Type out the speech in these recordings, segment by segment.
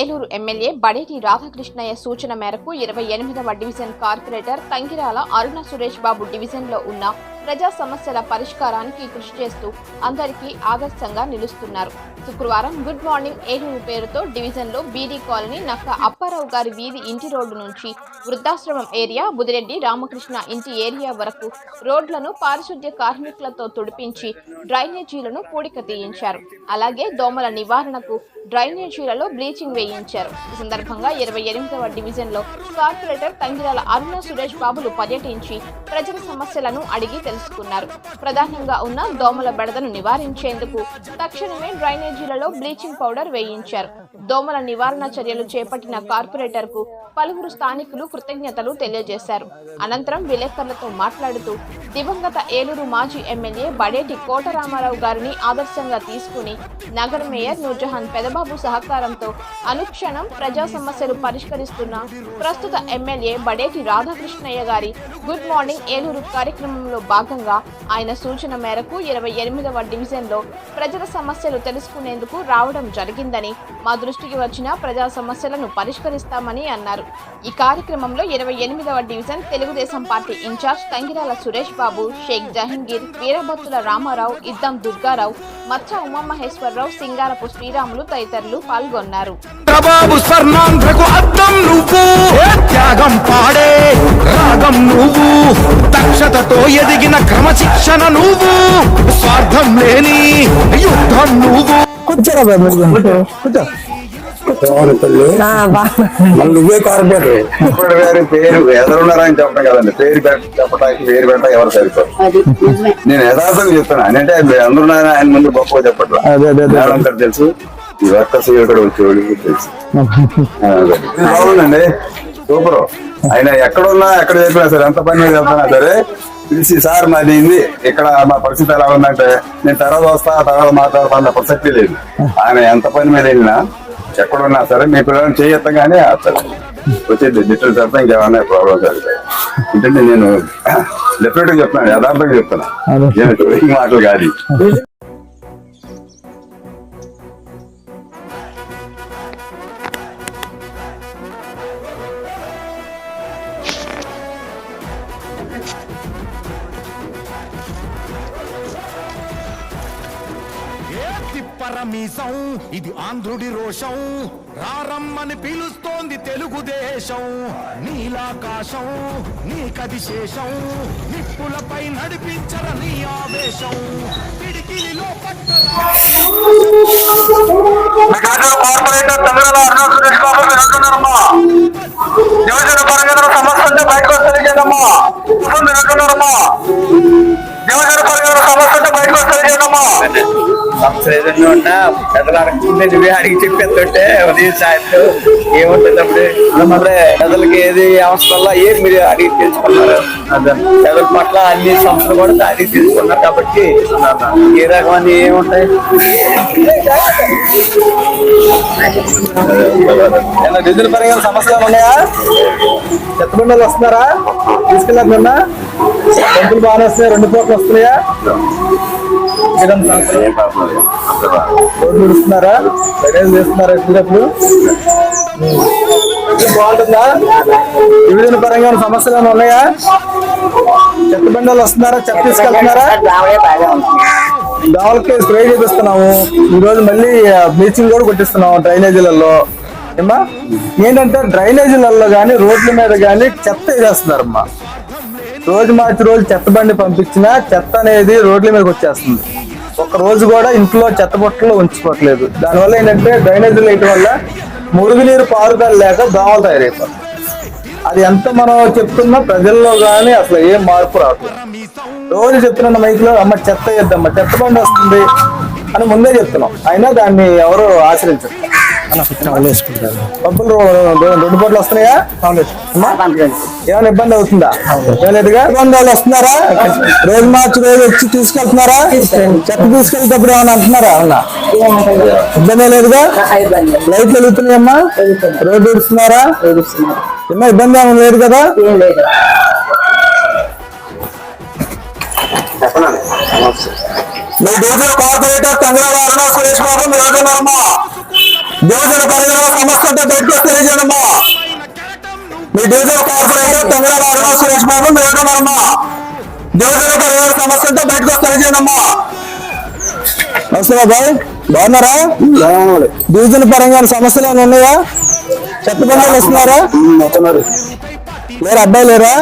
Eluru MLA Badeti Radhakrishnaiah సూచన మేరకు ఇరవై ఎనిమిదవ డివిజన్ కార్పొరేటర్ తంగిరాల అరుణ సురేష్ బాబు డివిజన్లో ఉన్న ప్రజా సమస్యల పరిష్కారానికి కృషి చేస్తూ అందరికీ ఆదర్శంగా నిలుస్తున్నారు. శుక్రవారం గుడ్ మార్నింగ్ ఏలూరు పేరుతో డివిజన్లో బీడీ కాలనీ నక్క అప్పారావు గారి వీధి ఇంటి రోడ్డు నుంచి వృద్ధాశ్రమం ఏరియా బుదిరెడ్డి రామకృష్ణ ఇంటి ఏరియా వరకు రోడ్లను పారిశుద్ధ్య కార్మికులతో తుడిపించి డ్రైనేజీలను పూడిక తీయించారు. అలాగే దోమల నివారణకు డ్రైనేజీలలో బ్లీచింగ్ వేయించారు. ఈ సందర్భంగా ఇరవై ఎనిమిదవ డివిజన్లో కార్పొరేటర్ తంగిరాల అరుణ సురేష్ బాబులు పర్యటించి ప్రజల సమస్యలను అడిగి తెలుసుకున్నారు. ప్రధానంగా ఉన్న దోమల బెడదను నివారించేందుకు తక్షణమే డ్రైనేజీలలో బ్లీచింగ్ పౌడర్ వేయించారు. దోమల నివారణ చర్యలు చేపట్టిన కార్పొరేటర్కు పలువురు స్థానికులు కృతజ్ఞతలు తెలియజేశారు. అనంతరం విలేకరులతో మాట్లాడుతూ దివంగత ఏలూరు మాజీ ఎమ్మెల్యే బడేటి కోటరామారావు గారిని ఆదర్శంగా తీసుకుని నగర మేయర్ నూర్జహాన్ పెదబాబు సహకారంతో అనుక్షణం ప్రజా సమస్యలు పరిష్కరిస్తున్న ప్రస్తుత ఎమ్మెల్యే బడేటి రాధాకృష్ణయ్య గారి గుడ్ మార్నింగ్ ఏలూరు కార్యక్రమంలో భాగంగా ఆయన సూచన మేరకు ఇరవై ఎనిమిదవ డివిజన్లో ప్రజల సమస్యలు తెలుసుకునేందుకు రావడం జరిగిందని మా దృష్టికి వచ్చిన ప్రజా సమస్యలను పరిష్కరిస్తామని అన్నారు. ఈ కార్యక్రమంలో ఇరవై ఎనిమిదవ division Telugudesam party incharge Thangirala Suresh Babu Sheikh Jahangir Veerabhattula Ramarao Iddam Durgarao Maccha Umamaheswararao Singarapu Sriramulu తదితరులు పాల్గొన్నారు. త్యాగం పాడే రాగం నువ్వు. దక్షతతో ఎదిగిన క్రమశిక్షణ నువ్వు. స్వార్థం లేని యుద్ధం నువ్వు. నువ్వే కార్పొరేటర్ ఇప్పుడు గారి పేరు ఎదురున్నారని చెప్పడం కదండి. పేరు చెప్పడానికి పేరు పెట్ట ఎవరు సరిపోరు. నేను యథార్థంగా చెప్తున్నా. అంటే అందరూ ఆయన ముందు గొప్పగా చెప్పట్లా. అదే అదే అదే మేడం గారు తెలుసు. ఈ వర్కర్స్ ఇక్కడ వచ్చేవాడికి తెలుసు. ఆ, అదే. ఇది బాగుందండి. సూపర్. ఆయన ఎక్కడున్నా ఎక్కడ చెప్పినా సరే ఎంత పని మీద వెళ్తున్నా సరే పిలిచి సార్ మాది ఇది. ఇక్కడ మా పరిస్థితి ఎలా ఉందంటే నేను తర్వాత వస్తా తర్వాత మాట్లాడతాను ప్రసక్తి లేదు. ఆయన ఎంత పని మీద వెళ్ళినా ఎక్కడున్నా సరే మీ పిల్లల్ని చేయొత్తగానే సరే వచ్చేది డిజిటల్ తప్ప ఇంకేమన్నా ప్రాబ్లమ్స్ అవుతాయి ఎందుకంటే నేను డెఫినెట్గా చెప్తున్నాను యథార్థంగా చెప్తున్నా నేను ఈ మాటలు కాదు. కనీసం ఇది ఆంధ్రుడి రోషం. రారమ్మని పిలుస్తోంది తెలుగుదేశం. నీలాకాశం నీకది శేషం నిప్పులపై నడిపించర నీ ఆవేశం. పిడికిలిలో పట్టరా యువజన పరిగణన సమస్య బయటకు యువజన సమస్య బయటకు ఏదైనా ఉన్నా పెద్దలు అడగకుండా నువ్వే అడిగి చెప్పేస్తుంటే ఉదయం సాయంత్రం ఏముంటుంది అప్పుడు మళ్ళీ పెద్దలకి ఏది అవసరం ఏది మీరు అడిగి తెలుసుకున్నారు? పెద్దల పట్ల అన్ని సంస్థలు కూడా అడిగి తెలుసుకున్నారు కాబట్టి ఏ రకమైన ఏముంటాయి నిధుల పరంగా సమస్యలు ఉన్నాయా? చెత్త బండలు వస్తున్నారా? తీసుకెళ్ళారు నిన్న డబ్బులు బాగానే వస్తున్నాయి? రెండు కోట్లు వస్తున్నాయా? రోడ్లు ఇస్తున్నారా చేస్తున్నారా బాగుంటుందా? వివిధ పరంగా సమస్యలు ఏమైనా ఉన్నాయా? చెత్త బండలు వస్తున్నారా? చెత్త తీసుకెళ్తున్నారా? దోమలకి స్ప్రే చేపిస్తున్నాము. ఈ రోజు మళ్ళీ బ్లీచింగ్ కూడా కొట్టిస్తున్నాము డ్రైనేజీలలో. ఏమ్మా? ఏంటంటే డ్రైనేజీలలో కానీ రోడ్ల మీద కానీ చెత్త వేసేస్తున్నారమ్మా. రోజు మార్చి రోజు చెత్త బండి పంపించినా చెత్త అనేది రోడ్ల మీదకి వచ్చేస్తుంది. ఒక రోజు కూడా ఇంట్లో చెత్త బుట్టలో ఉంచుకోవట్లేదు. దానివల్ల ఏంటంటే డ్రైనేజీలు వేయటం వల్ల మురుగునీరు పారుదల లేక దోమలు తయారైపోతుంది అది ఎంత మనం చెప్తున్నా ప్రజల్లో కానీ అసలు ఏం మార్పు రావట్లేదు రోజు చెప్తున్న మైక్లో అమ్మ చెత్త వేద్దమ్మ చెత్త బండి వస్తుంది అని ముందే చెప్తున్నాం. అయినా దాన్ని ఎవరు పప్పులు రో- రెండు పూటలు వస్తున్నాయా? అమ్మా? ఏమైనా ఇబ్బంది అవుతుందా? లేదుగా ఇబ్బంది వాళ్ళు వస్తున్నారా? రోజు మార్చి రోజు వచ్చి తీసుకెళ్తున్నారా? చెత్త తీసుకెళ్ళేటప్పుడు ఏమైనా అంటున్నారా? అవునా? ఇబ్బంది లేదుగా? లైట్లు వెలుగుతున్నాయమ్మా. రోడ్డు ఇస్తున్నారా ఏమో ఇబ్బంది ఏమైనా లేదు కదా. మీ డీజిల్ కార్పొరేటర్ చంద్రబాబు సురేష్ బాబు మీరు అంటున్నారమ్మా డివిజన్ పరిధిలో సమస్య ఉంటే బయటకు వస్తే తెలియజేయడమ్మా. మీ డివిజన్ కార్పొరేటర్ తెలంగాణ అరుణ సురేష్ బాబు నిలబడమ్మా డివిజన్ పరిధిలో సమస్య ఉంటే బయటకు తెలియజేయడమ్మా. నమస్తే బాబాయ్ బాగున్నారా? డివిజన్ పరంగా సమస్యలు ఏమైనా ఉన్నాయా? చెత్త బంధాలు వస్తున్నారా. లేరా? అబ్బాయి లేరా?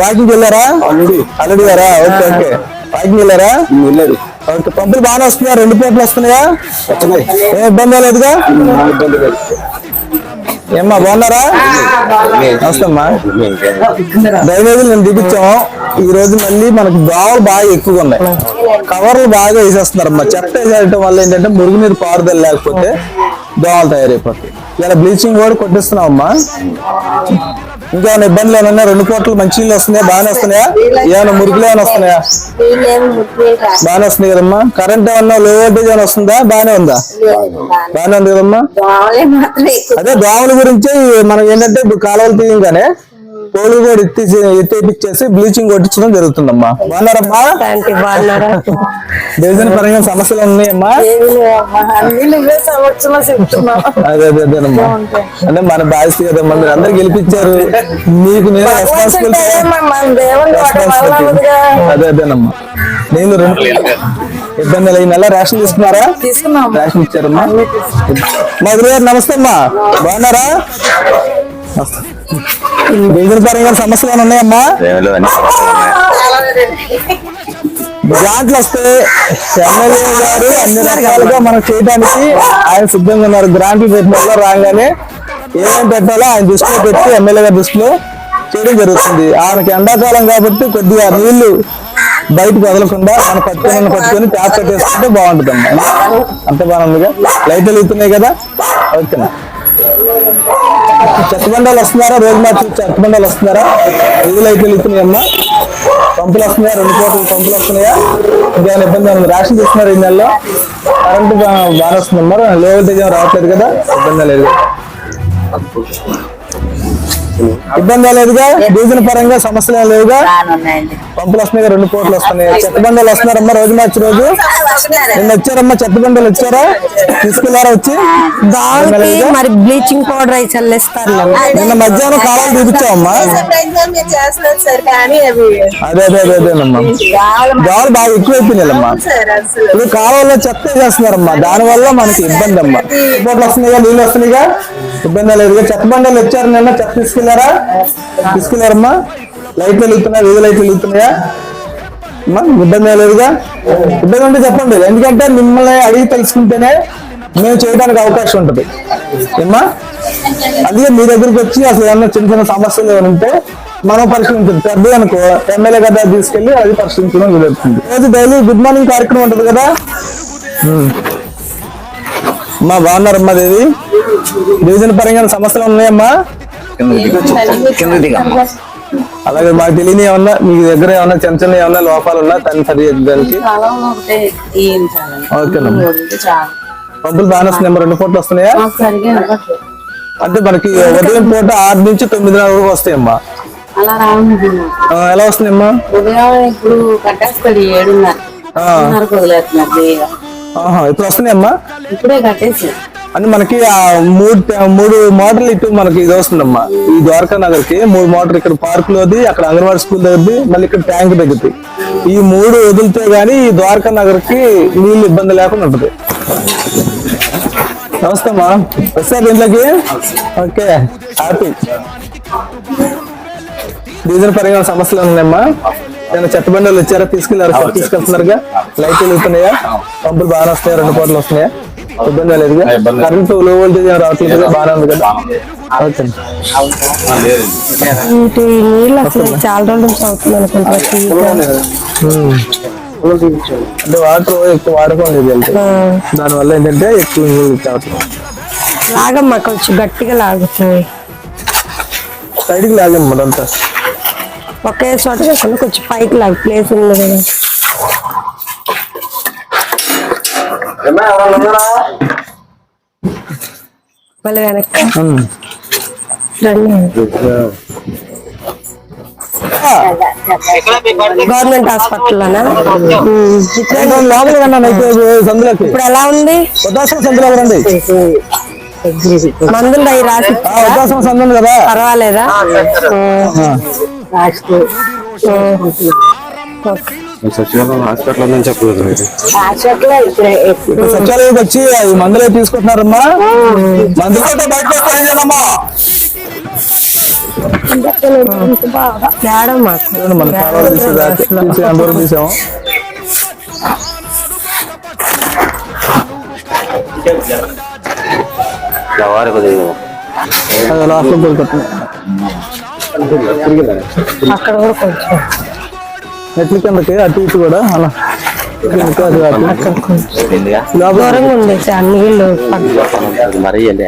వాకింగ్ వెళ్ళారా? ఆల్రెడీ గారా? Okay okay. వాకింగ్ వెళ్ళారా? వెళ్ళారు ఓకే పంపులు బాగానే వస్తున్నాయా? రెండు పూటలు వస్తున్నాయా? ఏ ఇబ్బంది లేదుగా? ఏమ్మా బాగున్నారా? అమ్మా డ్రైనేజీలు నేను దిగించాము ఈ రోజు మళ్ళీ మనకు దోమలు బాగా ఎక్కువగా ఉన్నాయి. కవర్లు బాగా వేసేస్తున్నారు అమ్మా చెత్త వేసేయటం వల్ల ఏంటంటే మురుగునీరు పారుదల లేకపోతే దోమలు తయారైపోతాయి. ఇలా బ్లీచింగ్ కూడా కొట్టిస్తున్నాం అమ్మా ఇంకేమైనా ఇబ్బందులు ఏమైనా? రెండు కోట్లు మంచి నీళ్ళు వస్తున్నాయా? బాగానే వస్తున్నాయా? ఏమైనా మురుగులు ఏమైనా వస్తున్నాయా? బాగానే వస్తున్నాయి కదమ్మా. కరెంట్ ఏమన్నా లో వోల్టేజ్ ఏమైనా వస్తుందా? బాగానే ఉందా? బాగానే ఉంది కదమ్మా. అదే దోమల గురించి మనం ఏంటంటే ఇప్పుడు కాలువలు తీయంగానే పోలు కూడా ఎత్తి ఎత్తేపిచ్చేసి బ్లీచింగ్ కొట్టించడం జరుగుతుందమ్మా. బాగున్నారమ్మా? డివిజన్ పరంగా సమస్యలు ఉన్నాయమ్మా? అదే అదే అదేనమ్మా. అంటే మన బాధ్యత కదమ్మా మీరు అందరు గెలిపించారు. మీకు నేను. అదే అదేనమ్మా. నేను రెండు ఇబ్బందులు ఈ నెల రేషన్ తీసుకున్నారా? తీసుకున్నాం. రేషన్ ఇచ్చారమ్మా. మా గురుగారు నమస్తే అమ్మా. బాగున్నారా? డివిజన్ పరంగా సమస్యలు ఏమైనా ఉన్నాయమ్మా? గ్రాంట్లు వస్తే ఎమ్మెల్యే గారు అన్ని రకాలుగా మనం చేయడానికి ఆయన సిద్ధంగా ఉన్నారు. గ్రాంట్లు పెట్టిన రాగానే ఏమేమి పెట్టాలో ఆయన దృష్టిలో పెట్టి ఎమ్మెల్యే గారి దృష్టిలో చేయడం జరుగుతుంది. ఆయనకి ఎండాకాలం కాబట్టి కొద్దిగా నీళ్ళు బయటకు వదలకుండా మన పట్టుకొని పట్టుకొని ట్యాప్ పెట్టేసుకుంటే బాగుంటుందమ్మా. అంత బాగుందిగా. లైట్లు వెళ్తున్నాయి కదా? ఓకేనా? చెత్తబండాలు వస్తున్నారా? రోజు మార్చి చెత్తబండాలు వస్తున్నారా? ఐదు అయితే వెళ్తున్నాయమ్మా పంపులు వస్తున్నాయా? రెండు కోట్ల పంపులు వస్తున్నాయా? ఇంకేమైనా ఇబ్బంది ఉంది? రేషన్ తీసుకున్నారు ఈ నెలలో. కరెంటు బా- బాగా వస్తుందమ్మా లో వోల్టేజ్ రావట్లేదు కదా? ఇబ్బంది లేదు. ఇబ్బంది లేదుగా? డీజిల్ పరంగా సమస్యలు లేవుగా పంపులు వస్తున్నాయి రెండు కోట్లు వస్తున్నాయి. చెత్త బండాలు వస్తున్నారమ్మా రోజు మార్చి రోజు? నిన్న వచ్చారమ్మా చెత్త బండాలు వచ్చారా? తీసుకెళ్ళారా వచ్చి? దానికి మరి బ్లీచింగ్ పౌడర్ అయి చల్లేస్తారు నిన్న మధ్యాహ్నం కాలాలు చూపించామమ్మా అదే అదే అదే అదేనమ్మా. దోమలు బాగా ఎక్కువైపోయినాయమ్మా. సార్ అసలు. ఇప్పుడు కాలువలో చెత్త చేస్తున్నారమ్మా దాని వల్ల మనకి ఇబ్బంది అమ్మా. బోట్లు వస్తున్నాయిగా నీళ్ళు వస్తున్నాయిగా? ఇబ్బంది లేదు. చెత్త బండలు వచ్చారు నిన్న చెత్త తీసుకెళ్ళారా? తీసుకెళ్ళారమ్మా లైట్ వెళ్తున్నాయా వీధి లైట్ వెళ్తున్నాయా అమ్మా ఇబ్బంది లేదుగా. ఇబ్బంది ఉంటే చెప్పండి. ఎందుకంటే మిమ్మల్ని అడిగి తెలుసుకుంటేనే మేము చేయడానికి అవకాశం ఉంటుంది. ఏమ్మా? అందుకే మీ దగ్గరికి వచ్చి అసలు ఏమన్నా చిన్న చిన్న సమస్యలు ఏమైనా ఉంటే మనం పరిశీలించండి పెద్ద అనుకో ఎమ్మెల్యే కదా తీసుకెళ్ళి అది పరిశీలించడం జరుగుతుంది రోజు డైలీ గుడ్ మార్నింగ్ కార్యక్రమం ఉంటుంది కదా? అమ్మా బాగున్నారమ్మా దేవి? డివిజన్ పరంగా సమస్యలు ఉన్నాయమ్మా? అలాగే మాకు తెలియని ఏమన్నా మీ దగ్గర ఏమన్నా చిన్న చిన్న ఏమన్నా లోపాలు ఉన్నా తను సరి చేయడానికి? ఓకేనమ్మా పంపులు బాగానే వస్తున్నాయి? రెండు పూటలు వస్తున్నాయా. అంటే మనకి ఉదయం పూట ఆరు నుంచి తొమ్మిదిన్నర వరకు వస్తాయమ్మా. ఎలా వస్తున్నాయమ్మా? ఉదయం ఇప్పుడు ఏడున్నర. ఇప్పుడు వస్తున్నాయమ్మా? ఇప్పుడే కట్టేసి. అంటే మనకి ఆ మూడు మూడు మోటార్లు ఇటు మనకి ఇది వస్తుందమ్మా. ఈ ద్వారకా నగర్కి మూడు మోటార్ ఇక్కడ పార్క్ లోది అక్కడ అంగన్వాడీ స్కూల్ దగ్గరది మళ్ళీ ఇక్కడ ట్యాంక్ దగ్గరది. ఈ మూడు వదిలితే గానీ ఈ ద్వారకా నగర్కి నీళ్ళు ఇబ్బంది లేకుండా ఉంటది. నమస్తే అమ్మా. వస్తారు ఇంట్లోకి? Okay happy. డీజిల్ పరంగా సమస్యలు ఉన్నాయమ్మా. నేను చెత్త బండిలు వచ్చారా తీసుకెళ్ళారా చెత్త తీసుకెళ్తున్నారుగా? లైట్లు వెళ్తున్నాయా పంపులు బాగా వస్తున్నాయా? రెండు కోట్లు వస్తున్నాయా? ఇబ్బంది లేదుగా? కరెంట్లో వోల్టేజ్ రావట్లేదు కదా? బాగానే ఉంది కదా? నీళ్ళు అసలు చాలా రోజుల నుంచి అవుతుంది అనుకుంటా అంటే వాటర్ ఎక్కువ వాడకం లేదు దానివల్ల ఏంటంటే ఎక్కువ లాగమ్మా కొంచెం గట్టిగా లాగుతుంది సైడ్కి లాగమ్మా అదంతా. ఒకే చోట కాకుండా కొంచెం పైకి లాగు ప్లేస్ ఉంది కదా. మళ్ళీ వెనక్కి. గవర్నమెంట్ సందులోకి. ఇప్పుడు ఎలా ఉంది? మందులు అవి రాసి ఆ, పర్వాలేదా సచివాలయం హాస్పిటల్ ఉందని చెప్పలేదు సచివాలయంకి వచ్చి అవి మందులు తీసుకుంటున్నారమ్మా. మందులు కొట్టే బయటకు తేడా మాకు. మన తీసి అందరూ తీసాము. వారి కొద్దిగా అది లాస్ట్ అక్కడ కూడా కొంచెం. మెట్ల కిందకి అటు ఇటు కూడా అలా. దూరంగా ఉంది నీళ్ళు పక్క- మరీ వెళ్ళి.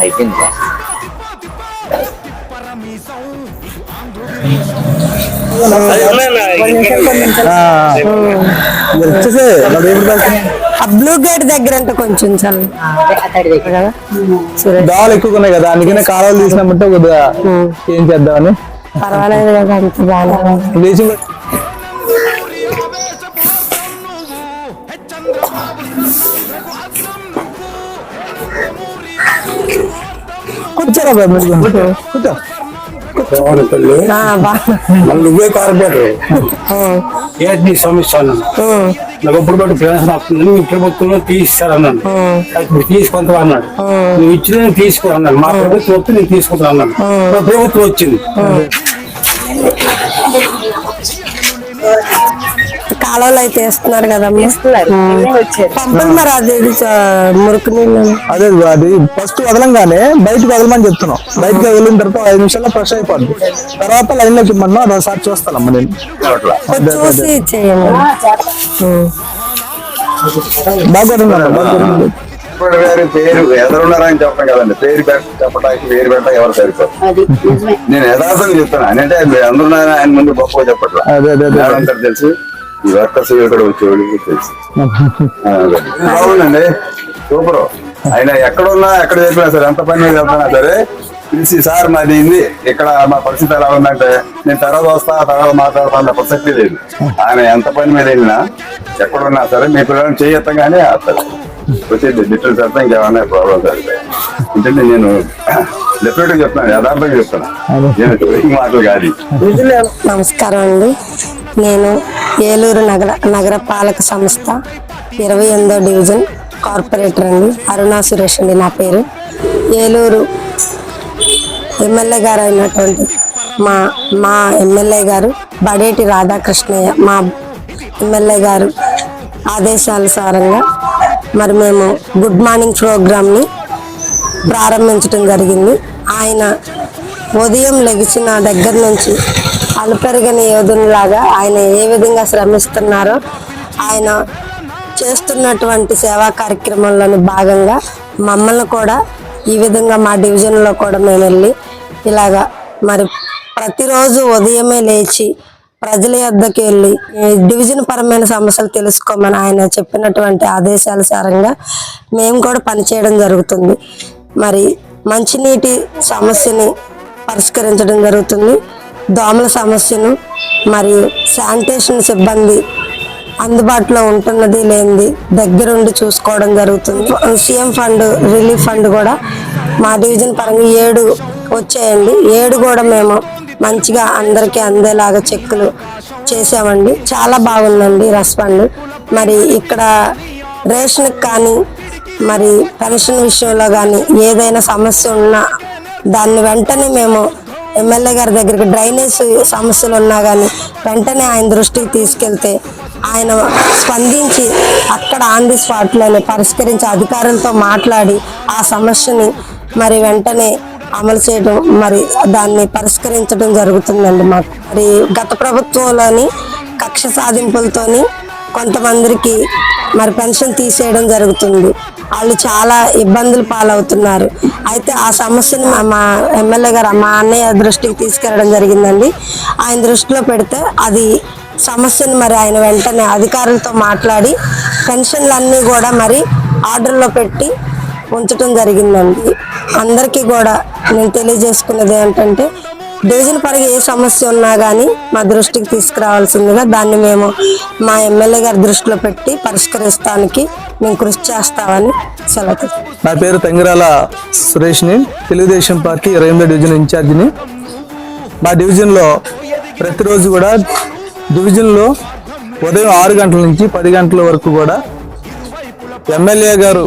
అయిపోయింది ఆ, బ్లూ గేట్ దగ్గర అంటే కొంచెం సురేష్ దోవలు ఎక్కువ ఉన్నాయి కదా అందుకనే కాలువలు తీసినామంటే కొద్దిగా ఏం చేద్దామని. పర్వాలేదు కదా అంత బాగా కూర్చోరా బాబు. మీరు. కూర్చో నువ్వే కార్పొరేటర్. నీ సమస్య అన్నాను నాకు ఇప్పుడు బట్టి పెన్షన్ వస్తుంది. నువ్వు ప్రభుత్వంలో తీస్తారన్నాను ఇప్పుడు తీసుకుంటా అన్నాడు. నువ్వు ఇచ్చిన తీసుకో అన్నాను మా ప్రభుత్వం వస్తే నేను తీసుకుంటా అన్నాను మా ప్రభుత్వం వచ్చింది. కాలువలు అయితే వేస్తున్నారు కదా పంపలు మరి అది మురికి నీళ్ళు. అదే అది ఫస్ట్ వదలంగానే బయటకు వదలమని చెప్తున్నాం. బయటకు వదిలిన తర్వాత ఐదు నిమిషాల్లో ఫ్రెష్ అయిపోద్ది. తర్వాత లైన్లోకి ఇమ్మన్నా అది ఒకసారి చూస్తానమ్మా నేను కొంచెం చూసి చేయండి ఉం. బాగా కొట్టిందమ్మా, బాగా కొట్టింది. ఇప్పుడు గారి పేరు ఎదురున్నారని చెప్పడం కదండి. పేరు చెప్పడానికి పేరు పెట్ట ఎవరు సరిపోదు. నేను యథార్థంగా చెప్తాను అంటే అందరూ ఆయన ముందు గొప్పగా చెప్పట్లా. అదే అదే అదే ఎవరంటారు తెలుసు. ఈ వర్కర్స్ ఇక్కడ వచ్చేవాడికి తెలుసు. బాగుందండి సూపర్. ఆయన ఎక్కడున్నా ఎక్కడ చెప్పినా సరే ఎంత పని మీద వెళ్తున్నా సరే పిలిచి సార్ మాది ఇది. ఇక్కడ మా పరిస్థితి ఎలా ఉందంటే నేను తర్వాత వస్తా తర్వాత మాట్లాడతా ప్రసక్తి లేదు. ఆయన ఎంత పని మీద వెళ్ళినా ఎక్కడున్నా సరే మీ పిల్లల్ని చేయొత్తగానే ఆస్తారు వచ్చేది డిటెయిల్స్ అంతా ఇంకేమన్నా ప్రాబ్లమ్స్ అవుతాయి ఎందుకంటే నేను డెఫినెట్గా చెప్తాను యథార్థంగా చెప్తాను నేను ఈ మాటలు కాదు. నమస్కారం అండి. నేను ఏలూరు నగర నగరపాలక సంస్థ ఇరవై ఎనిమిదో డివిజన్ కార్పొరేటర్ అండి. అరుణా సురేష్ అండి నా పేరు. ఏలూరు ఎమ్మెల్యే గారు అయినటువంటి మా మా ఎమ్మెల్యే గారు బడేటి రాధాకృష్ణయ్య మా ఎమ్మెల్యే గారు ఆదేశానుసారంగా మరి మేము గుడ్ మార్నింగ్ ప్రోగ్రామ్ని ప్రారంభించడం జరిగింది. ఆయన ఉదయం లెగిసిన దగ్గర నుంచి అలుపెరగని యోధునిలాగా ఆయన ఏ విధంగా శ్రమిస్తున్నారో ఆయన చేస్తున్నటువంటి సేవా కార్యక్రమంలోని భాగంగా మమ్మల్ని కూడా ఈ విధంగా మా డివిజన్లో కూడా మేము వెళ్ళి ఇలాగా మరి ప్రతిరోజు ఉదయమే లేచి ప్రజల యొద్దకు వెళ్ళి డివిజన్ పరమైన సమస్యలు తెలుసుకోమని ఆయన చెప్పినటువంటి ఆదేశానుసారంగా మేము కూడా పనిచేయడం జరుగుతుంది. మరి మంచినీటి సమస్యని పరిష్కరించడం జరుగుతుంది. దోమల సమస్యను మరియు శానిటేషన్ సిబ్బంది అందుబాటులో ఉంటున్నది లేనిది దగ్గరుండి చూసుకోవడం జరుగుతుంది. సీఎం ఫండ్ రిలీఫ్ ఫండ్ కూడా మా డివిజన్ పరంగా ఏడు వచ్చాయండి. ఏడు కూడా మేము మంచిగా అందరికీ అందేలాగా చెక్కులు చేసామండి చాలా బాగుందండి రెస్పాండ్ మరి ఇక్కడ రేషన్కి కానీ మరి పెన్షన్ విషయంలో కానీ ఏదైనా సమస్య ఉన్నా దాన్ని వెంటనే మేము ఎమ్మెల్యే గారి దగ్గరికి డ్రైనేజ్ సమస్యలు ఉన్నా కానీ వెంటనే ఆయన దృష్టికి తీసుకెళ్తే ఆయన స్పందించి అక్కడ ఆన్ ది స్పాట్లోనే పరిష్కరించి అధికారులతో మాట్లాడి ఆ సమస్యని మరి వెంటనే అమలు చేయడం మరి దాన్ని పరిష్కరించడం జరుగుతుందండి మాకు. మరి గత ప్రభుత్వంలోని కక్ష సాధింపులతోని కొంతమందికి మరి పెన్షన్ తీసేయడం జరుగుతుంది. వాళ్ళు చాలా ఇబ్బందులు పాలవుతున్నారు. అయితే ఆ సమస్యను మా- ఎమ్మెల్యే గారు మా అన్నయ్య దృష్టికి తీసుకెళ్ళడం జరిగిందండి. ఆయన దృష్టిలో పెడితే అది సమస్యను మరి ఆయన వెంటనే అధికారులతో మాట్లాడి పెన్షన్లన్నీ కూడా మరి ఆర్డర్లో పెట్టి ఉంచడం జరిగిందండి. అందరికీ కూడా నేను తెలియజేసుకున్నది ఏంటంటే డివిజన్ పరంగా ఏ సమస్య ఉన్నా కానీ మా దృష్టికి తీసుకురావాల్సిందిగా దాన్ని మేము మా ఎమ్మెల్యే గారి దృష్టిలో పెట్టి పరిష్కరిస్తానికి మేము కృషి చేస్తామని సెలవు. నా పేరు తంగిరాల సురేష్ని. తెలుగుదేశం పార్టీ ఇరవై ఎనిమిదో డివిజన్ ఇన్ఛార్జిని. మా డివిజన్లో ప్రతిరోజు కూడా డివిజన్లో ఉదయం ఆరు గంటల నుంచి పది గంటల వరకు కూడా ఎమ్మెల్యే గారు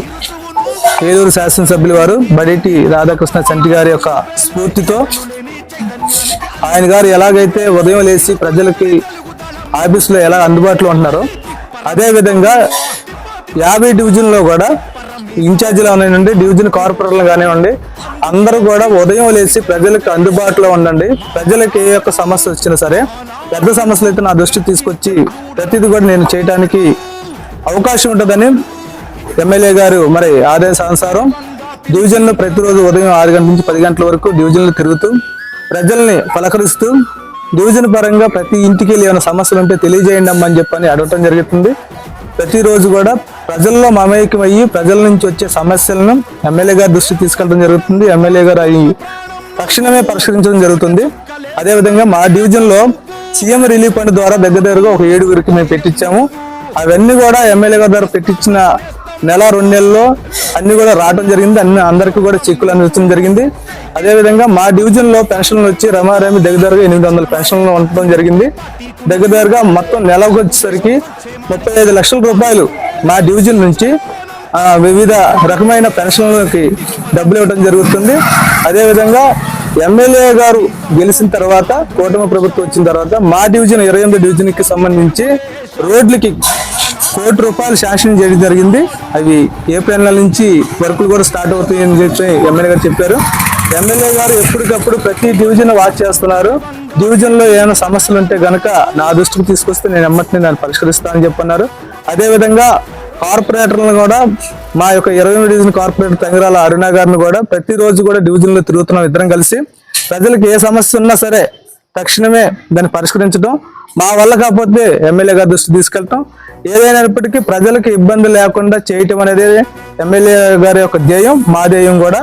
ఏలూరు శాసనసభ్యుల వారు బడేటి రాధాకృష్ణ చంటి గారి యొక్క స్ఫూర్తితో ఆయన గారు ఎలాగైతే ఉదయం లేచి ప్రజలకి ఆఫీసులో ఎలా అందుబాటులో ఉంటున్నారో అదేవిధంగా యాభై డివిజన్లో కూడా ఇన్ఛార్జీలు ఉన్నాయండి డివిజన్ కార్పొరేటర్లు కానివ్వండి అందరూ కూడా ఉదయం లేచి ప్రజలకు అందుబాటులో ఉండండి. ప్రజలకు ఏ యొక్క సమస్య వచ్చినా సరే పెద్ద సమస్యలు అయితే నా దృష్టికి తీసుకొచ్చి ప్రతిదీ కూడా నేను చేయడానికి అవకాశం ఉంటుందని ఎమ్మెల్యే గారు మరి ఆదేశానుసారం డివిజన్లో ప్రతిరోజు ఉదయం ఆరు గంటల నుంచి పది గంటల వరకు డివిజన్లు తిరుగుతూ ప్రజల్ని పలకరిస్తూ డివిజన్ పరంగా ప్రతి ఇంటికి వెళ్ళి ఏమైనా సమస్యలు ఉంటే తెలియజేయండి అమ్మని అని చెప్పని అడగటం జరుగుతుంది. ప్రతిరోజు కూడా ప్రజల్లో మమేకమయ్యి ప్రజల నుంచి వచ్చే సమస్యలను ఎమ్మెల్యే గారి దృష్టికి తీసుకెళ్ళడం జరుగుతుంది. ఎమ్మెల్యే గారు అవి తక్షణమే పరిష్కరించడం జరుగుతుంది. అదేవిధంగా మా డివిజన్లో సీఎం రిలీఫ్ ఫండ్ ద్వారా దగ్గర దగ్గరగా ఒక ఏడుగురికి మేము పెట్టించాము. అవన్నీ కూడా ఎమ్మెల్యే గారి ద్వారా పెట్టించిన నెల రెండు నెలల్లో అన్ని కూడా రావడం జరిగింది. అన్ని అందరికీ కూడా చెక్కులు అందించడం జరిగింది. అదేవిధంగా మా డివిజన్లో పెన్షన్లు వచ్చి రమారమి దగ్గరగా ఎనిమిది వందల పెన్షన్లు ఉండటం జరిగింది. దగ్గరగా మొత్తం నెలకు వచ్చేసరికి ముప్పై ఐదు లక్షల రూపాయలు మా డివిజన్ నుంచి వివిధ రకమైన పెన్షన్లకి డబ్బులు ఇవ్వడం జరుగుతుంది. అదేవిధంగా ఎమ్మెల్యే గారు గెలిచిన తర్వాత కూటమి ప్రభుత్వం వచ్చిన తర్వాత మా డివిజన్ ఇరవై ఎనిమిది డివిజన్కి సంబంధించి రోడ్లకి కోటి రూపాయలు శాంక్షన్ చేయడం జరిగింది. అవి ఏప్రిల్ నెల నుంచి వర్కులు కూడా స్టార్ట్ అవుతాయని చెప్పి ఎమ్మెల్యే గారు చెప్పారు. ఎమ్మెల్యే గారు ఎప్పటికప్పుడు ప్రతి డివిజన్ వాచ్ చేస్తున్నారు. డివిజన్లో ఏమైనా సమస్యలు ఉంటే గనక నా దృష్టికి తీసుకొస్తే నేను ఎమ్మటిని దాన్ని పరిష్కరిస్తానని చెప్పన్నారు. అదేవిధంగా కార్పొరేటర్లను కూడా మా యొక్క ఇరవై డివిజన్ కార్పొరేటర్ తంగిరాల అరుణ గారిని కూడా ప్రతిరోజు కూడా డివిజన్లో తిరుగుతున్నాం ఇద్దరం కలిసి. ప్రజలకు ఏ సమస్య ఉన్నా సరే తక్షణమే దాన్ని పరిష్కరించడం మా వల్ల కాకపోతే ఎమ్మెల్యే గారి దృష్టి తీసుకెళ్ళటం ఏదైనప్పటికీ ప్రజలకు ఇబ్బంది లేకుండా చేయటం అనేది ఎమ్మెల్యే గారి యొక్క ధ్యేయం మా ధ్యేయం కూడా.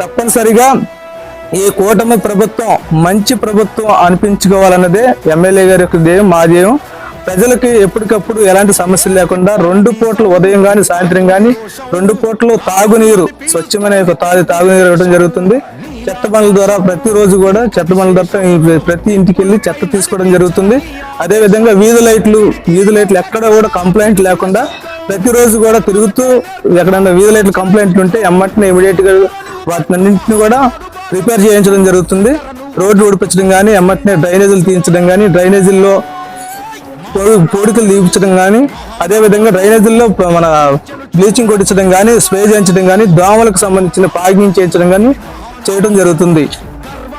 తప్పనిసరిగా ఈ కూటమి ప్రభుత్వం మంచి ప్రభుత్వం అనిపించుకోవాలన్నదే ఎమ్మెల్యే గారి యొక్క ధ్యేయం మా ధ్యేయం. ప్రజలకి ఎప్పటికప్పుడు ఎలాంటి సమస్యలు లేకుండా రెండు పూటలు ఉదయం కానీ సాయంత్రం కానీ రెండు పూటలు తాగునీరు స్వచ్ఛమైన యొక్క తాగు తాగునీరు ఇవ్వడం జరుగుతుంది. చెత్త పనుల ద్వారా ప్రతిరోజు కూడా చెత్త పనుల ద్వారా ప్రతి ఇంటికి వెళ్ళి చెత్త తీసుకోవడం జరుగుతుంది. అదే విధంగా వీధి లైట్లు వీధి లైట్లు ఎక్కడ కూడా కంప్లైంట్ లేకుండా ప్రతిరోజు కూడా తిరుగుతూ ఎక్కడన్నా వీధి లైట్లు కంప్లైంట్లు ఉంటే ఎమ్మటినే ఇమీడియట్గా వాటినన్నింటిని కూడా రిపేర్ చేయించడం జరుగుతుంది. రోడ్లు ఉడిపించడం కానీ ఎమ్మటినే డ్రైనేజీలు తీయించడం కానీ డ్రైనేజీల్లో కోడికలు పొడికలు తీపించడం కానీ అదేవిధంగా డ్రైనేజీల్లో మన బ్లీచింగ్ కొట్టించడం కానీ స్ప్రే చేయించడం కానీ దోమలకు సంబంధించిన పాగింగ్ చేయించడం కానీ చేయడం జరుగుతుంది.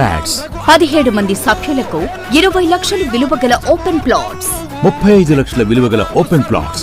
ఫ్లాట్స్. పదిహేడు మంది సభ్యులకు ఇరవై లక్షలు విలువ గల ఓపెన్ ప్లాట్స్. ముప్పై ఐదు లక్షల విలువ గల ఓపెన్ ప్లాట్స్.